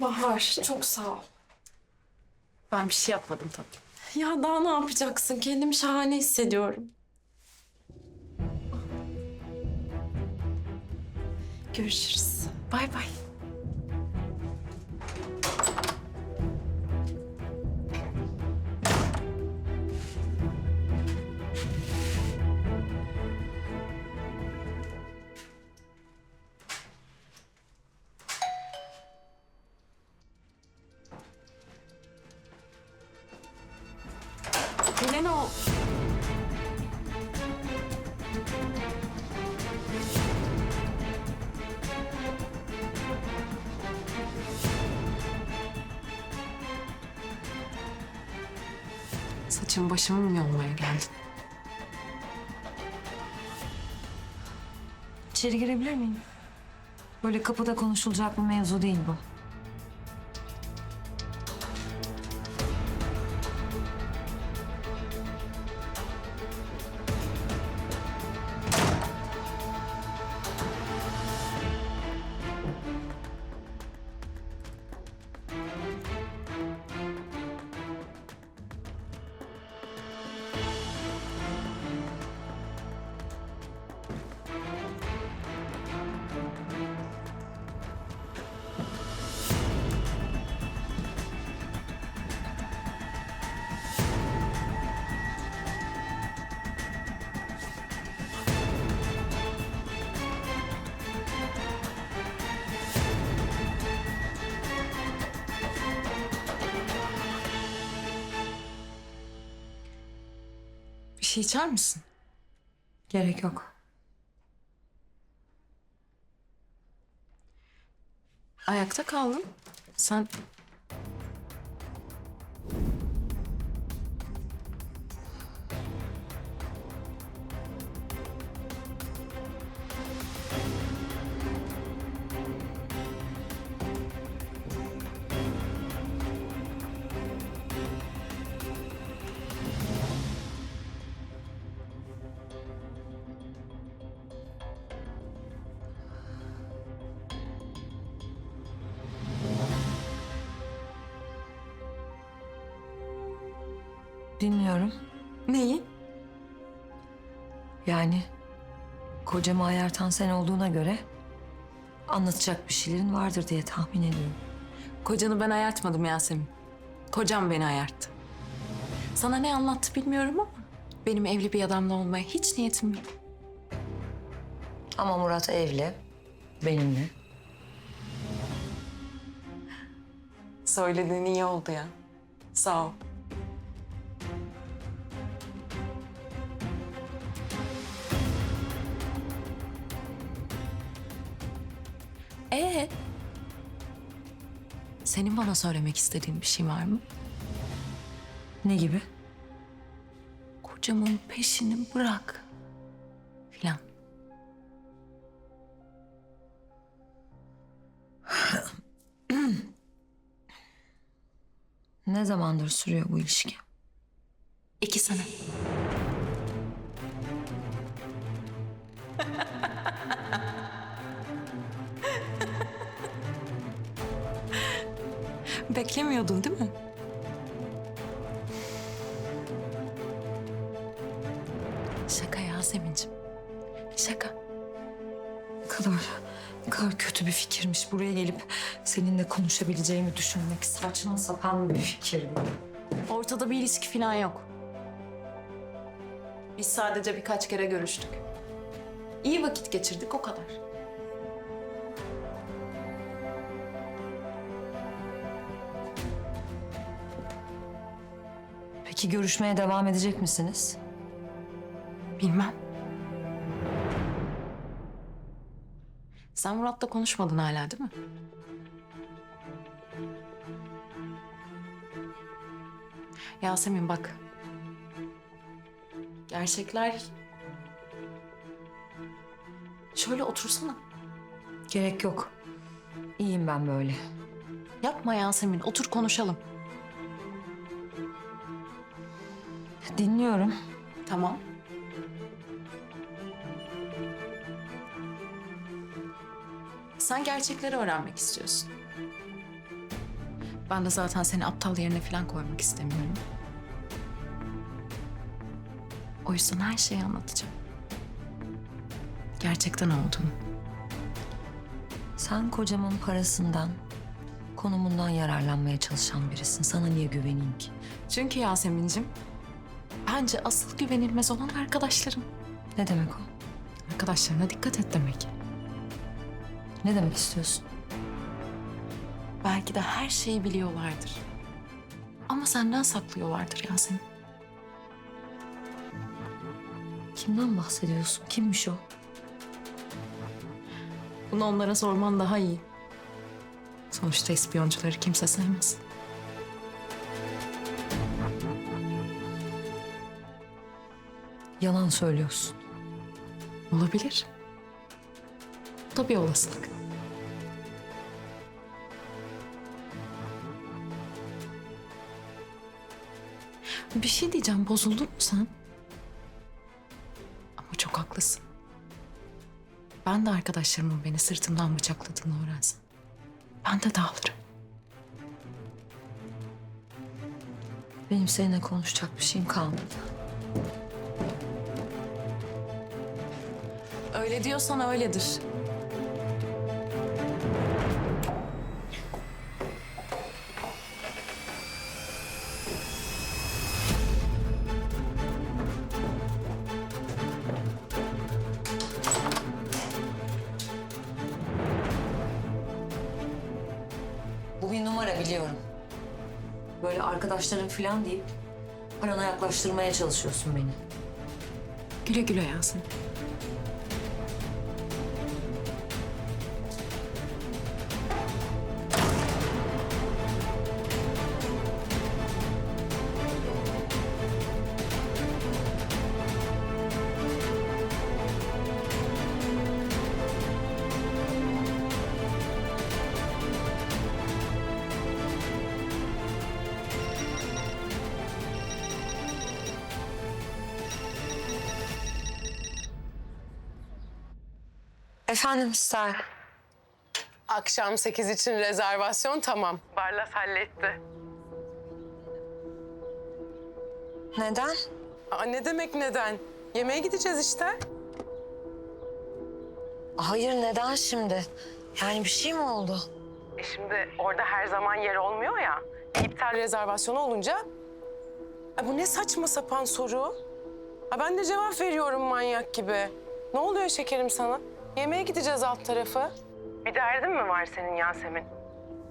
Bahar çok sağ ol. Ben bir şey yapmadım tabii. Ya daha ne yapacaksın? Kendimi şahane hissediyorum. Görüşürüz. Bay bay. Yine ne oldu? Saçımı başımı mı yolmaya geldin? İçeri girebilir miyim? Böyle kapıda konuşulacak bir mevzu değil bu. Şey içer misin? Gerek yok. Ayakta kaldın. Sen Dinliyorum. neyi? Yani kocamı ayartan sen olduğuna göre anlatacak bir şeylerin vardır diye tahmin ediyorum. Kocanı ben ayartmadım Yasemin. Kocam beni ayarttı. Sana ne anlattı bilmiyorum ama benim evli bir adamla olmaya hiç niyetim yok. Ama Murat evli. Benimle. Söylediğin iyi oldu ya. Sağ ol. Ee, senin bana söylemek istediğin bir şey var mı? Ne gibi? Kocamın peşini bırak. Filan. Ne zamandır sürüyor bu ilişki? İki sene. Beklemiyordun değil mi? Şaka Yasemin'cim. Şaka. Ne kadar, ne kadar kötü bir fikirmiş buraya gelip seninle konuşabileceğimi düşünmek. Saçma sapan bir fikir bu. Ortada bir ilişki falan yok. Biz sadece birkaç kere görüştük. İyi vakit geçirdik o kadar. Peki görüşmeye devam edecek misiniz? Bilmem. Sen Murat'la konuşmadın hala değil mi? Yasemin bak. Gerçekler... Şöyle otursana. Gerek yok. İyiyim ben böyle. Yapma Yasemin, otur konuşalım. Dinliyorum. Tamam. Sen gerçekleri öğrenmek istiyorsun. Ben de zaten seni aptal yerine falan koymak istemiyorum. O yüzden her şeyi anlatacağım. Gerçekten olduğunu. Sen kocamın parasından, konumundan yararlanmaya çalışan birisin. Sana niye güveneyim ki? Çünkü Yasemin'cim, bence asıl güvenilmez olan arkadaşlarım. Ne demek o? Arkadaşlarına dikkat et demek. Ne demek istiyorsun? Belki de her şeyi biliyorlardır. Ama senden saklıyorlardır Yasemin. Kimden bahsediyorsun? Kimmiş o? Bunu onlara sorman daha iyi. Sonuçta ispiyoncuları kimse sevmez. Yalan söylüyorsun. Olabilir. Bir olasılık. Bir şey diyeceğim, bozuldun mu sen? Ama çok haklısın. Ben de arkadaşlarımın beni sırtımdan bıçakladığını öğrensem. Ben de dağılırım. Benim seninle konuşacak bir şeyim kalmadı. Öyle diyorsan öyledir. Bu bir numara biliyorum. Böyle arkadaşların falan deyip parana yaklaştırmaya çalışıyorsun beni. Güle güle Yasin. Efendim Star. Akşam 8 için rezervasyon tamam. Barlas halletti. Neden? Aa, ne demek neden? Yemeğe gideceğiz işte. Hayır neden şimdi? Yani bir şey mi oldu? E şimdi orada her zaman yer olmuyor ya. İptal rezervasyonu olunca... Ay bu ne saçma sapan soru? Ha ben de cevap veriyorum manyak gibi. Ne oluyor şekerim sana? Yemeğe gideceğiz alt tarafı. Bir derdin mi var senin Yasemin?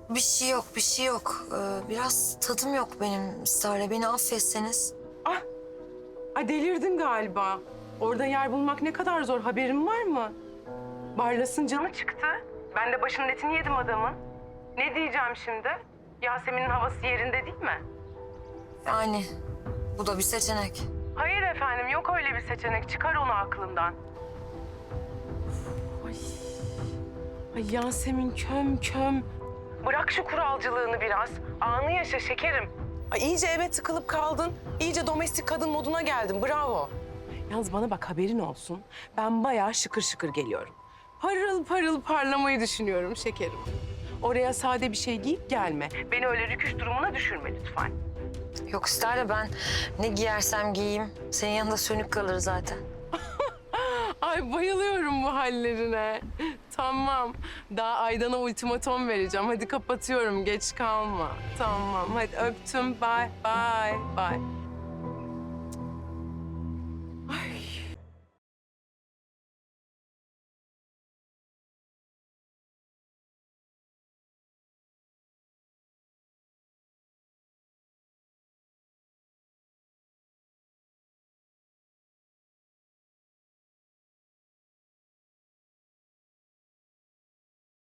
Bir şey yok, bir şey yok. Ee, biraz tadım yok benim Star'la. Beni affetseniz. Ah! Ay delirdin galiba. Orada yer bulmak ne kadar zor haberin var mı? Barlas'ın canı çıktı. Ben de başının etini yedim adamın. Ne diyeceğim şimdi? Yasemin'in havası yerinde değil mi? Yani bu da bir seçenek. Hayır efendim yok öyle bir seçenek. Çıkar onu aklından. Ay. Ay Yasemin köm köm. Bırak şu kuralcılığını biraz. Anı yaşa şekerim. Ay iyice eve tıkılıp kaldın. İyice domestik kadın moduna geldin. Bravo. Yalnız bana bak haberin olsun. Ben bayağı şıkır şıkır geliyorum. Parıl parıl parlamayı düşünüyorum şekerim. Oraya sade bir şey giyip gelme. Beni öyle rüküş durumuna düşürme lütfen. Yok Star'la ben ne giyersem giyeyim. Senin yanında sönük kalır zaten. Ay bayılıyorum bu hallerine. Tamam. Daha Aydan'a ultimatom vereceğim. Hadi kapatıyorum. Geç kalma. Tamam. Hadi öptüm. Bye. Bye. Bye.